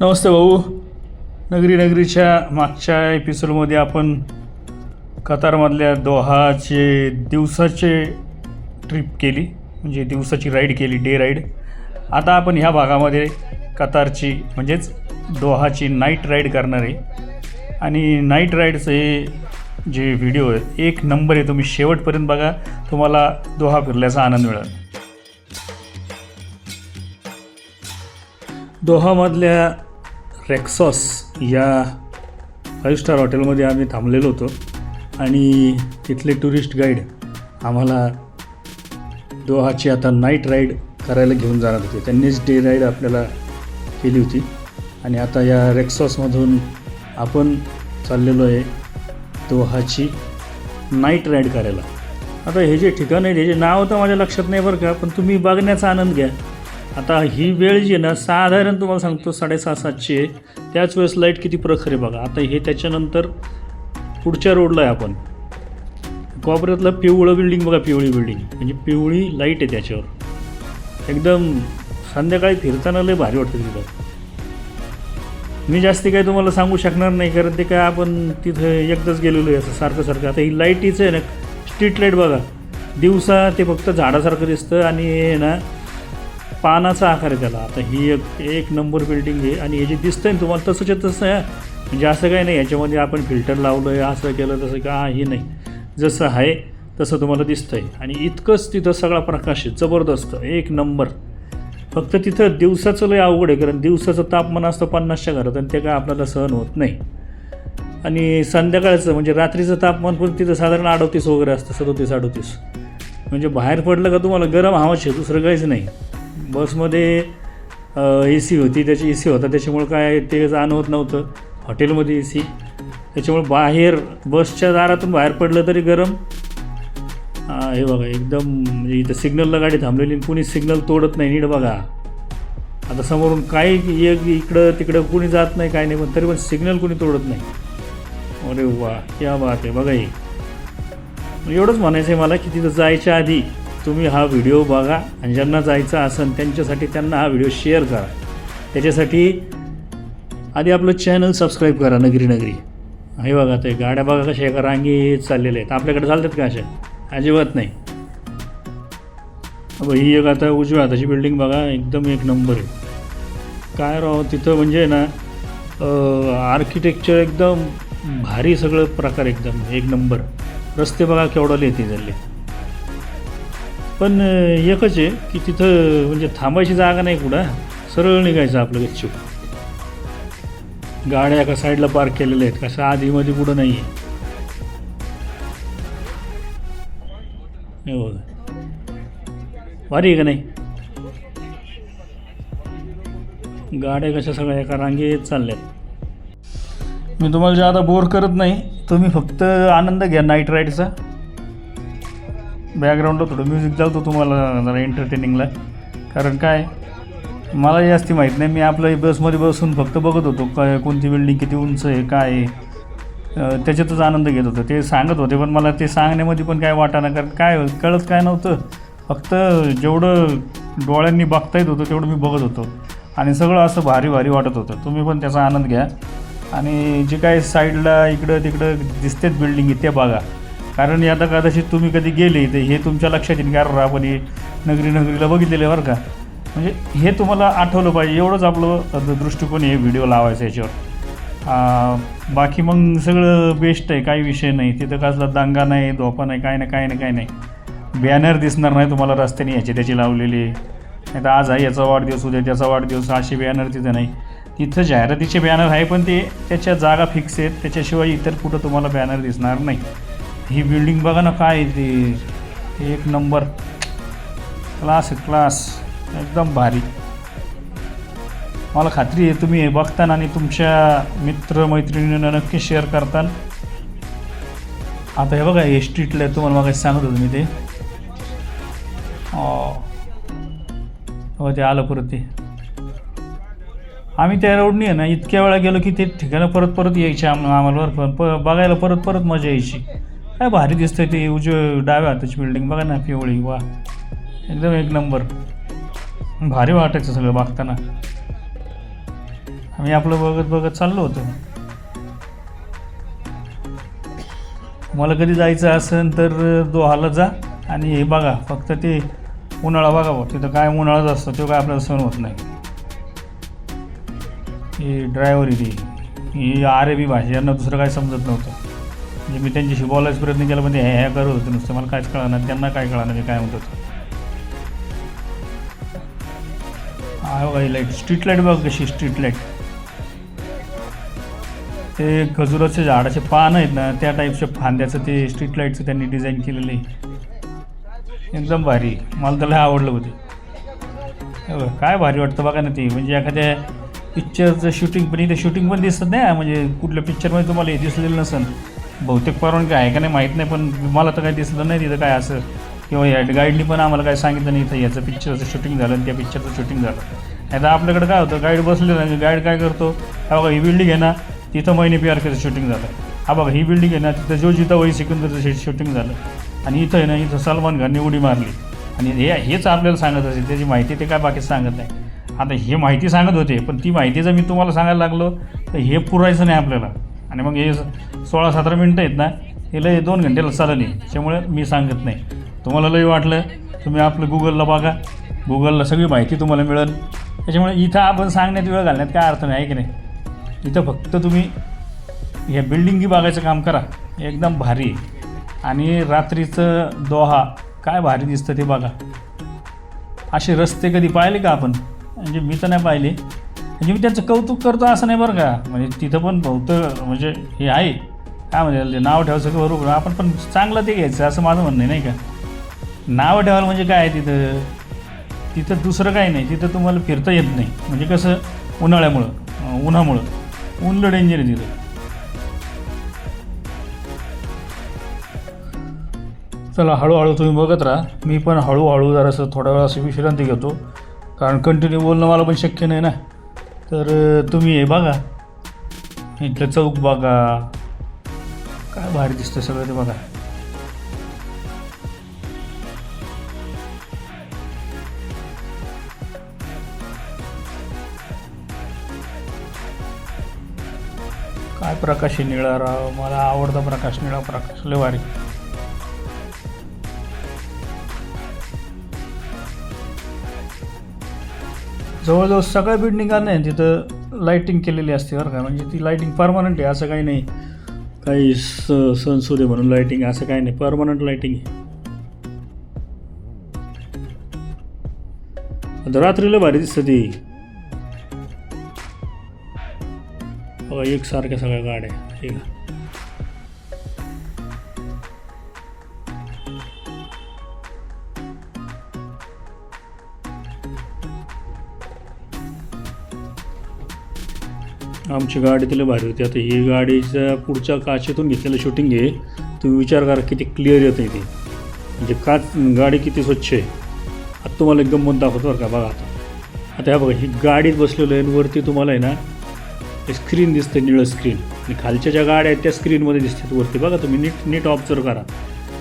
नमस्ते भाऊ. नगरी नगरीच्या मागच्या एपिसोडमध्ये आपण कतारमधल्या दोहाचे दिवसाचे ट्रिप केली. म्हणजे दिवसाची राईड केली डे राईड आता आपण ह्या भागामध्ये कतारची म्हणजेच दोहाची नाईट राईड करणार आहे. आणि नाईट राईडचं हे जे व्हिडिओ आहेत एक नंबर आहे. तुम्ही शेवटपर्यंत बघा तुम्हाला दोहा फिरल्याचा आनंद मिळेल. दोहामधल्या रेक्सॉस या फाईव्ह स्टार हॉटेलमध्ये आम्ही थांबलेलो होतो. आणि तिथले टुरिस्ट गाईड आम्हाला दोहाची आता नाईट राईड करायला घेऊन जाणार होते. त्यांनीच डे राईड आपल्याला केली होती. आणि आता या रेक्सॉसमधून आपण चाललेलो आहे दोहाची नाईट राईड करायला. आता हे जे ठिकाण आहे त्याचे नाव तर माझ्या लक्षात नाही बरं का पण तुम्ही बघण्याचा आनंद घ्या. आता ही वेळ जी आहे ना साधारण तुम्हाला सांगतो साडेसहा सातशे आहे. त्याच वेळेस लाइट किती प्रखर आहे बघा. आता हे त्याच्यानंतर पुढच्या रोडला आहे आपण. कोपऱ्यातलं पिवळं बिल्डिंग बघा पिवळी बिल्डिंग म्हणजे पिवळी लाइट आहे त्याच्यावर. एकदम संध्याकाळी फिरताना लय भारी वाटतं तिथं. मी जास्ती काही तुम्हाला सांगू शकणार नाही कारण ते काय आपण तिथं एकदाच गेलेलो आहे असं सारखं सारखं. आता ही लाईटीचं आहे ना स्ट्रीट लाइट बघा. दिवसा ते फक्त झाडासारखं दिसतं आणि हे ना पानाचा आकार आहे त्याला. आता ही एक एक नंबर बिल्डिंग आहे आणि हे जे दिसतंय ना तुम्हाला तसंच तसं आहे. म्हणजे असं काही नाही याच्यामध्ये आपण फिल्टर लावलं आहे असं केलं तसं का हे नाही. जसं आहे तसं तुम्हाला दिसतंय. आणि इतकंच तिथं सगळा प्रकाश आहे. जबरदस्त. एक नंबर फक्त तिथं दिवसाचं लय अवघड आहे कारण दिवसाचं तापमान असतं पन्नासच्या घरात आणि ते काय आपल्याला सहन होत नाही. आणि संध्याकाळचं म्हणजे रात्रीचं तापमान पण तिथं साधारण अडोतीस वगैरे असतं सदोतीस अडोतीस. म्हणजे बाहेर पडलं का तुम्हाला गरम हवाच आहे दुसरं काहीच नाही. बसमध्ये ए सी होती त्याची ए सी होता त्याच्यामुळं काय ते जाणवत नव्हतं. हॉटेलमध्ये ए सी. त्याच्यामुळे बाहेर बसच्या दारातून बाहेर पडलं तरी गरम. हे बघा एकदम म्हणजे इथं सिग्नलला गाडी थांबलेली आणि कुणी सिग्नल तोडत नाही नीट बघा. आता समोरून काही एक इकडं तिकडं कुणी जात नाही काय नाही पण तरी पण सिग्नल कुणी तोडत नाही. अरे वा क्या बात आहे बघा हे. एवढंच म्हणायचं आहे मला की तिथं जायच्या आधी तुम्ही हा व्हिडिओ बघा आणि ज्यांना जायचं असेल त्यांच्यासाठी त्यांना हा व्हिडिओ शेअर करा. त्याच्यासाठी आधी आपलं चॅनल सबस्क्राईब करा नगरी नगरी. हे बघा ते गाड्या बघा कशा एका रांगेत चाललेल्या आहेत. आपल्याकडे चालतात का अशा? अजिबात नाही. अब ही एक आता उजव्या हाताची बिल्डिंग बघा एकदम एक नंबर आहे. काय राव तिथं म्हणजे ना आर्किटेक्चर एकदम भारी सगळं प्रकार एकदम एक नंबर. रस्ते बघा केवढं येते झाले पण एकच आहे की तिथं म्हणजे थांबायची जागा नाही कुठं. सरळ निघायचं आपलं गच्चूक गाड्या एका साईडला पार्क केलेल्या आहेत कसं आधीमध्ये कुठं नाही आहे हे भारी आहे का नाही? गाड्या कशा सगळ्या एका रांगेत चालल्यात. मी तुम्हाला ज्यादा बोर करत नाही तुम्ही फक्त आनंद घ्या नाईट राईडचा बॅकग्राऊंडला थोडं म्युझिक लावतो तुम्हाला जरा एंटरटेनिंगला कारण काय मला जास्ती माहीत नाही मी आपलं बसमध्ये बसून फक्त बघत होतो काय कोणती बिल्डिंग किती उंच आहे काय आहे. त्याच्यातच आनंद घेत होतो. ते सांगत होते पण मला ते सांगण्यामध्ये पण काय वाटाणं कारण काय कळत काय नव्हतं. फक्त जेवढं डोळ्यांनी बघता येत होतं तेवढं मी बघत होतो. आणि सगळं असं भारी भारी वाटत होतं. तुम्ही पण त्याचा आनंद घ्या. आणि जे काय साईडला इकडं तिकडं दिसतेत बिल्डिंग त्या बघा. कारण आता कदाचित तुम्ही कधी गेले तर हे तुमच्या लक्षात येईल. कारण आपण हे नगरी नगरीला बघितलेलं बरं का. म्हणजे हे तुम्हाला आठवलं पाहिजे. एवढंच आपलं दृष्टिकोन हे व्हिडिओ लावायचं याच्यावर. बाकी मग सगळं बेस्ट आहे. काही विषय नाही. तिथं कसला दांगा नाही धोपा नाही काय नाही काय नाही काय नाही. बॅनर दिसणार नाही तुम्हाला रस्त्याने याची. त्याची लावलेली नाही तर आज आहे याचा वाढदिवस उद्या त्याचा वाढदिवस. असे बॅनर तिथं नाही. तिथं जाहिरातीचे बॅनर आहे पण ते त्याच्या जागा फिक्स आहेत. त्याच्याशिवाय इतर कुठं तुम्हाला बॅनर दिसणार नाही. ही बिल्डिंग बघा ना काय आहे ते. एक नंबर क्लास क्लास एकदम भारी. मला खात्री आहे तुम्ही हे बघताना आणि तुमच्या मित्रमैत्रिणींना नक्की शेअर करताल आता हे बघा हे स्ट्रीटला आहे तुम्हाला मग सांगत होतो मी ते. हो ते आलं परत ते. आम्ही त्या रोडनी आहे ना इतक्या वेळा गेलो की ते ठिकाणं परत परत यायचे आम आम्हाला बरं पण प बघायला परत परत मजा यायची. काय भारी दिसतंय ते उजव्या डाव्या हाताची बिल्डिंग बघा ना पिवळी. वा एकदम एक नंबर भारी वाटायचं सगळं बघताना. आम्ही आपलं बघत बघत चाललो होतो. मला कधी जायचं असेल तर दोहाला जा. आणि हे बघा फक्त ते उन्हाळा बघा बघ तिथं काय उन्हाळाच असतो तो काय आपल्याला सहन होत नाही. ही ड्रायव्हर ही ती. ही आरेबी भाषा यांना दुसरं काय समजत नव्हतं. म्हणजे मी त्यांच्याशी बोलायचा प्रयत्न केला पण ते ह्या करत होते नुसतं. मला काहीच कळणार त्यांना काय कळणार मी काय म्हणत होतो. हा लाइट स्ट्रीट लाइट बघ कशी स्ट्रीट लाइट. ते खजुराचे झाडाचे पान आहेत ना त्या टाईपच्या फांद्याचं ते स्ट्रीट लाईटचं त्यांनी डिझाईन केलेलं आहे. एकदम भारी. मला त्याला आवडलं होते. काय भारी वाटतं बघा ना ते. म्हणजे एखाद्या पिक्चरचं शूटिंग पण इथे शूटिंग पण दिसत नाही म्हणजे कुठल्या पिक्चरमध्ये तुम्हाला हे दिसलेलं नसेल. बहुतेक परवानगी आहे का नाही माहीत नाही पण मला तर काही दिसलं नाही तिथं काय असं. किंवा या गाईडनी पण आम्हाला काय सांगितलं नाही इथं याचं पिक्चरचं शूटिंग झालं त्या पिक्चरचं शूटिंग झालं. नाही तर आपल्याकडे काय होतं गाईड बसले नाही गाईड काय करतो हा बघा ही बिल्डिंग आहे ना तिथं महिने पी आर केचं शूटिंग झालं. हा बघा ही बिल्डिंग आहे ना तिथं जो जिथं वही सिकंदरचं शूटिंग झालं. आणि इथं आहे ना इथं सलमान खानने उडी मारली. आणि हे हेच आपल्याला सांगत असेल त्याची माहिती ते काय बाकी सांगत नाही. आता हे माहिती सांगत होते पण ती माहिती जर मी तुम्हाला सांगायला लागलो तर हे पुरायचं नाही आपल्याला. आणि मग हे सोळा सतरा मिनटं आहेत ना हे लय दोन घंटेला चालली. त्यामुळे मी सांगत नाही. तुम्हाला लय वाटलं तुम्ही आपलं गुगलला बघा. गुगलला सगळी माहिती तुम्हाला मिळेल. त्याच्यामुळे इथं आपण सांगण्यात वेळ घालण्यात काय अर्थ नाही आहे की नाही? इथं फक्त तुम्ही ह्या बिल्डिंगी बघायचं काम करा. एकदम भारी. आणि रात्रीचं दोहा काय भारी दिसतं ते बघा. असे रस्ते कधी पाहिले का आपण? म्हणजे मी तर नाही पाहिले. म्हणजे मी त्यांचं कौतुक करतो असं नाही बरं का. म्हणजे तिथं पण बहुत म्हणजे हे आहे. काय म्हणजे नाव ठेवायचं की बरोबर. आपण पण चांगलं ते घ्यायचं असं माझं म्हणणं आहे नाही का? नाव ठेवायला म्हणजे काय आहे तिथं? तिथं दुसरं काही नाही. तिथं तुम्हाला फिरता येत नाही. म्हणजे कसं? उन्हाळ्यामुळं उन्हामुळं. ऊन डेंजर आहे तिथं. चला हळूहळू तुम्ही बघत राहा. मी पण हळूहळू जरासं थोडा वेळ असं विश्रांती घेतो. कारण कंटिन्यू बोलणं मला पण शक्य नाही ना. तर तुम्ही हे बघा. इथलं चौक बघा. काय भारी दिसतं सगळं ते बघा. काय प्रकाश आहे निळा राव? मला आवडता प्रकाश निळा प्रकाश. लय भारी. जवळजवळ सगळ्या बिल्डिंगांना आहे तिथं लाईटिंग केलेली असते बरं का. म्हणजे ती लाईटिंग परमनंट आहे असं काही नाही. काही स सणसूद म्हणून लाईटिंग असं काही नाही. परमनंट लाईटिंग आहे. आता रात्रीला भारी दिसतं ती. बघा एकसारख्या सगळ्या गाड्या ठीक आहे. आमची गाडी तिला भारी होती. आता ही गाडीच्या पुढच्या काचेतून घेतलेलं शूटिंग आहे. तुम्ही विचार करा किती क्लिअर येतं आहे ती. म्हणजे काच गाडी किती स्वच्छ आहे. आता तुम्हाला एक गंमत दाखवतो बरं का बघा आता. आता ह्या बघा ही गाडीत बसलेलं आहे आणि वरती तुम्हाला आहे ना स्क्रीन दिसते निळं स्क्रीन आणि खालच्या ज्या गाड्या आहेत त्या स्क्रीनमध्ये दिसतात वरती. बघा तुम्ही नीट नीट ऑब्झर्व करा.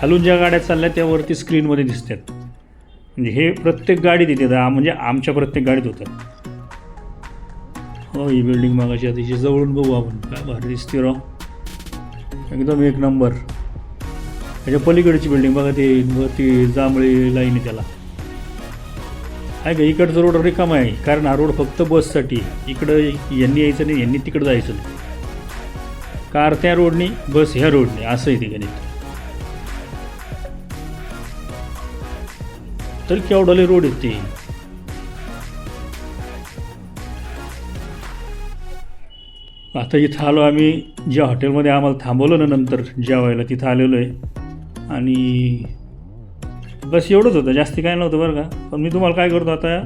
खालून ज्या गाड्या चालल्या त्या वरती स्क्रीनमध्ये दिसतात. म्हणजे हे प्रत्येक गाडीत येते. म्हणजे आमच्या प्रत्येक गाडीत होतं. हो ही बिल्डिंग मागाशी अतिशय जवळून बघू आपण. काय भारी दिसते राव. एकदम एक नंबर त्याच्या पलीकडची बिल्डिंग बघा ते वरती जांभळी लाईन आहे त्याला. आहे का इकडचं रोड रिकामा आहे कारण हा रोड फक्त बससाठी इकडं यांनी यायचं नाही यांनी तिकडं जायचं नाही. कार त्या रोडनी बस ह्या रोडने असं आहे ते गणित. तर केवढाले रोड आहेत आता इथं आलो आम्ही ज्या हॉटेलमध्ये आम्हाला थांबवलं ना नंतर जेवायला तिथं आलेलो आहे आणि बस एवढंच होतं जास्ती काय नव्हतं बरं का. पण मी तुम्हाला काय करतो आता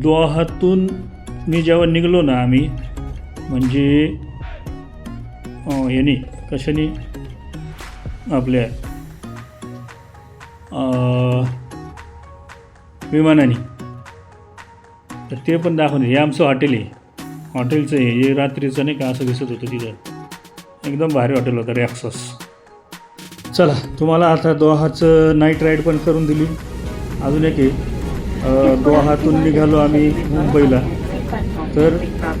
दोहातून मी जेव्हा निघलो ना आम्ही म्हणजे अं, याने कशाने आपल्या विमानाने. तर ते पण दाखवून हे आमचं हॉटेल आहे. हॉटेलचं हे रात्रीचं नाही का असं दिसत होतं तिथं. एकदम भारी हॉटेल होतं रॅक्सस चला तुम्हाला आता दोहाचं नाईट राईड पण करून दिली. अजून एक आहे. दोहातून निघालो आम्ही मुंबईला. तर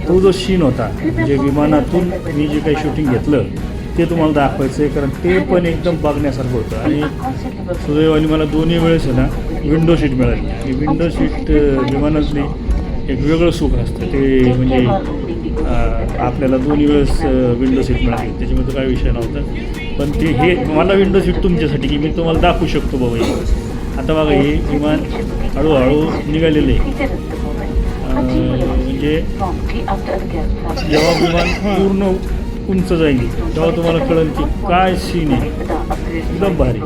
तो जो सीन होता म्हणजे विमानातून मी जे काही शूटिंग घेतलं ते तुम्हाला दाखवायचं आहे कारण ते पण एकदम बघण्यासारखं होतं. आणि सुदैवाने मला दोन्ही वेळेस आहे ना विंडो सीट मिळाली. विंडो सीट विमानातली एक वेगळं सुख असतं. ते म्हणजे आपल्याला दोन्ही वेळेस विंडो सीट मिळाली. त्याच्यामध्ये काही विषय नव्हता. पण ते हे मला विंडो सीट तुमच्यासाठी की मी तुम्हाला दाखवू शकतो बाबा हे. आता बघा हे विमान हळूहळू निघालेलं आहे. म्हणजे जेव्हा विमान पूर्ण उंच जाईल तेव्हा तुम्हाला कळेल की काय सीन आहे. एकदम भारी.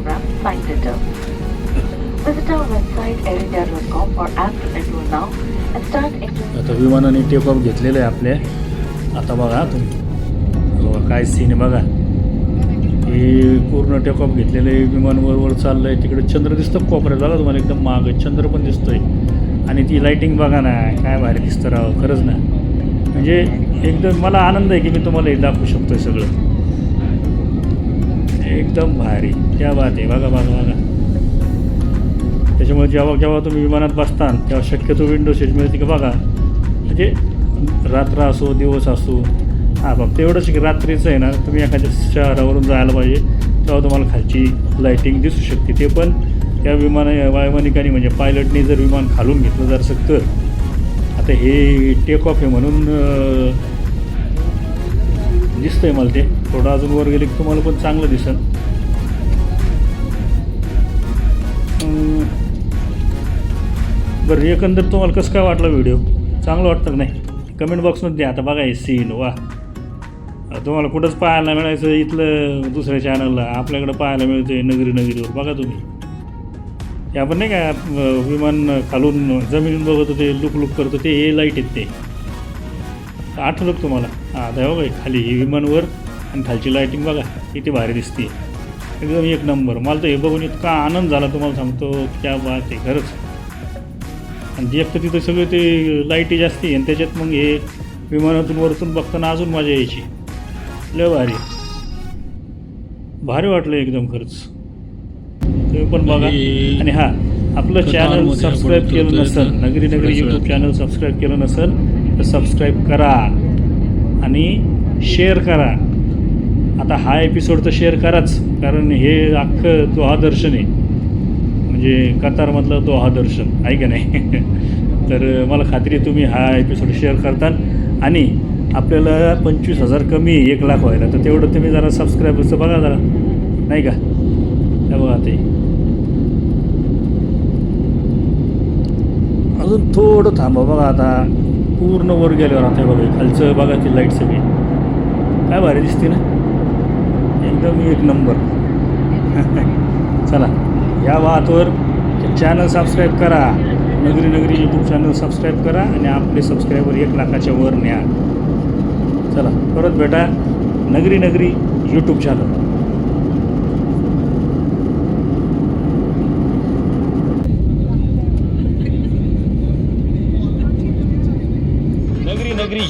आता विमानाने टेक ऑफ घेतलेलं आहे आपल्या आता बघा तुम्ही. बघा काय सीन आहे बघा. हे पूर्ण टेक ऑफ घेतलेलं आहे. विमान वरवर चाललं आहे तिकडे चंद्र दिसतं कोपऱ्यात? बघा तुम्हाला एकदम माग चंद्र पण दिसतोय. आणि ती लाईटिंग बघा ना काय भारी दिसतं राव. खरंच ना. म्हणजे एकदम मला आनंद आहे की मी तुम्हाला हे दाखवू शकतो सगळं. एकदम भारी. क्या बात आहे. बघा बघा बघा. त्याच्यामुळे जेव्हा जेव्हा तुम्ही विमानात बसता तेव्हा शक्यतो विंडो सीट मिळते की बघा. म्हणजे रात्र असो दिवस असो हां बघ तेवढंच की रात्रीचं आहे ना तुम्ही एखाद्या शहरावरून जायला पाहिजे तेव्हा तुम्हाला खालची लाईटिंग दिसू शकते. ते पण त्या विमान वैमानिकाने म्हणजे पायलटने जर विमान खालून घेतलं जर असं तर आता हे टेक ऑफ आहे म्हणून दिसतं दिसतंय मला ते. थोडं अजून वर गेले की तुम्हाला पण चांगलं दिसेल. बरं एकंदर तुम्हाला कसं काय वाटलं व्हिडिओ चांगलं वाटतं का नाही? कमेंट बॉक्समध्ये द्या. आता बघा हे सीन वा. तुम्हाला कुठंच पाहायला मिळायचं इथलं दुसऱ्या चॅनलला आपल्याकडं पाहायला मिळते नगरी नगरीवर. बघा तुम्ही. हे आपण नाही का विमान खालून जमिनीत बघत होते लुक लुक करत होते हे लाइट आहेत ते. आठवलं तुम्हाला? हां आता हो बघा खाली हे विमानवर आणि खालची लाईटिंग बघा किती भारी दिसते एकदम एक नंबर मला तर हे बघून इतका आनंद झाला तुम्हाला सांगतो. क्या बात आहे खरंच. आणि एक तर तिथं सगळे ते लाईटी जास्ती आणि त्याच्यात मग हे विमानातून वरतून बघताना अजून मजा यायची. लय भारी. भारी वाटलं एकदम खरंच. तुम्ही पण बघा. आणि हां आपलं चॅनल सबस्क्राईब केलं नसेल नगरी नगरी यूट्यूब. चॅनल सबस्क्राईब केलं नसेल तर सबस्क्राईब करा. आणि शेअर करा. आता हा एपिसोड तर शेअर कराच कारण हे अख्खं तो हा दर्शन आहे. म्हणजे कतारमधलं तो हा दर्शन आहे का नाही? तर मला खात्री आहे तुम्ही हा एपिसोड शेअर करताल. आणि आपल्याला पंचवीस हजार कमी एक लाख व्हायला तर तेवढं तुम्ही जरा सबस्क्रायबरचं बघा जरा. नाही का? त्या बघा ते. अजून थोडं थांबा बघा आता. पूर्ण वर गेल्यावर आता हे बघा खालचं बघा ती लाइट सगळी. काय भारी दिसते ना? एकदम एक नंबर चला. या वाहतवर चॅनल सबस्क्राईब करा. नगरी नगरी यूट्यूब चॅनल सबस्क्राईब करा आणि आपले सबस्क्रायबर एक लाखाच्या वर न्या. चला परत भेटा. नगरी नगरी यूट्यूब चॅनल नगरी नगरी